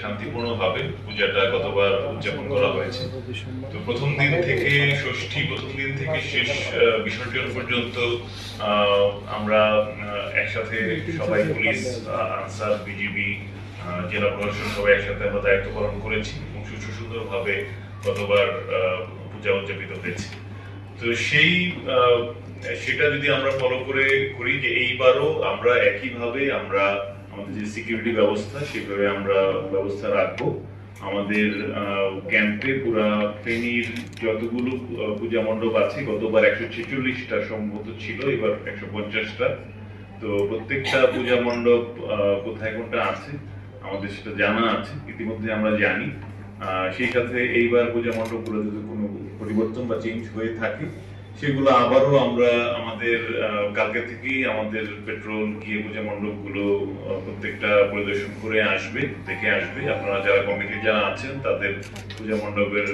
শান্তিপূর্ণভাবে পূজাটা গতবার উদযাপন করা হয়েছে। তো প্রথম দিন থেকে ষষ্ঠী, প্রথম দিন থেকে শেষ বিসর্জন পর্যন্ত আমরা একসাথে সবাই পুলিশ আনসার, বিজিবি জেলা প্রশাসন সবাই একসাথে আমরা দায়িত্ব পালন করেছি এবং সুষ্ঠু সুন্দরভাবে গতবার পূজা উদযাপিত হয়েছে। তো সেই সেটা যদি আমরা ফলো করে করি যে এইবারও আমরা একইভাবে আমরা আমাদের যে সিকিউরিটি ব্যবস্থা, সেভাবে আমরা ব্যবস্থা রাখব। আমাদের ক্যাম্পে পুরা ফেনীর যতগুলো পূজা মণ্ডপ আছে, গতবার একশো ছেচল্লিশটা সম্ভবত ছিল, এবার একশো পঞ্চাশটা। তো প্রত্যেকটা পূজা মণ্ডপ কোথায় কোনটা আছে, আমাদের সেটা জানা আছে, ইতিমধ্যে আমরা জানি। সেই সাথে এইবার পূজা মণ্ডপগুলো যদি কোনো পরিবর্তন বা চেঞ্জ হয়ে থাকে সেগুলো আবারও আমরা আমাদের কালকে থেকেই আমাদের পেট্রোল, গিয়ে পূজা মণ্ডপগুলো প্রত্যেকটা পরিদর্শন করে আসবে, দেখে আসবে। আপনারা যারা কমিটি যারা আছেন, তাদের পূজা মণ্ডপের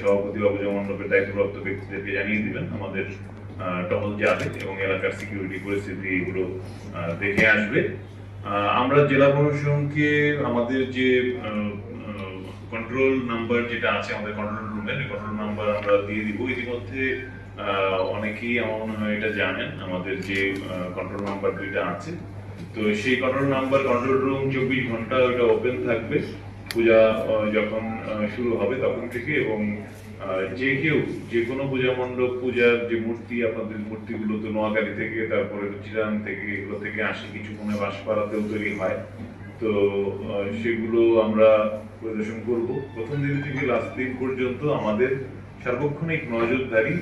সভাপতি বা পূজা মণ্ডপের দায়িত্বপ্রাপ্ত ব্যক্তিদেরকে জানিয়ে দিবেন, আমাদের টহল যাবে এবং এলাকার সিকিউরিটি পরিস্থিতি এগুলো দেখে আসবে। আমরা জেলা প্রশাসনকে আমাদের যে কন্ট্রোল নাম্বার যেটা আছে আমাদের কন্ট্রোল রুমের কন্ট্রোল নাম্বার আমরা দিয়ে দিব। ইতিমধ্যে অনেকেই আমার মনে হয়, এটা জানেন, আমাদের যে কন্ট্রোল নাম্বার দুইটা আছে। তো সেই কন্ট্রোল নাম্বার কন্ট্রোল রুম চব্বিশ ঘণ্টা ওটা ওপেন থাকবে। পূজা যখন শুরু হবে তখন থেকে এবং যে কেউ, যে কোনো পূজা মণ্ডপ, পূজার যে মূর্তি, আপনাদের মূর্তিগুলো তো নোয়াখালী থেকে, তারপরে চিরাং থেকে, এগুলো থেকে আসে, কিছু মনে বাঁশপাড়াতেও তৈরি হয়। তো সেগুলো আমরা পরিদর্শন করব। প্রথম দিন থেকে লাস্ট দিন পর্যন্ত আমাদের সার্বক্ষণিক নজরদারি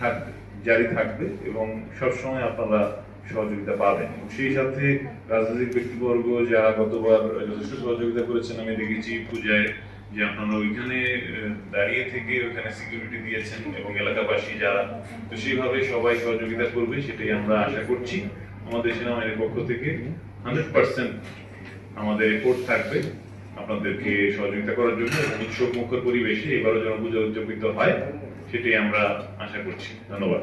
থাকবে, জারি থাকবে এবং সবসময় আপনারা সহযোগিতা পাবেন। সেই সাথে রাজনৈতিক ব্যক্তিবর্গ যারা গতবার যথেষ্ট সহযোগিতা করেছেন, আমি দেখেছি পূজায় যে আপনারা ওইখানে দাঁড়িয়ে থেকে ওইখানে সিকিউরিটি দিয়েছেন এবং এলাকাবাসী যারা, তো সেইভাবে সবাই সহযোগিতা করবে, সেটাই আমরা আশা করছি। আমাদের সেনাবাহিনীর পক্ষ থেকে হান্ড্রেড পার্সেন্ট আমাদের এফোর্ট থাকবে আপনাদেরকে সহযোগিতা করার জন্য উৎসব মুখর পরিবেশে এবারও যেন পুজো উদযাপিত হয়, সেটাই আমরা আশা করছি। ধন্যবাদ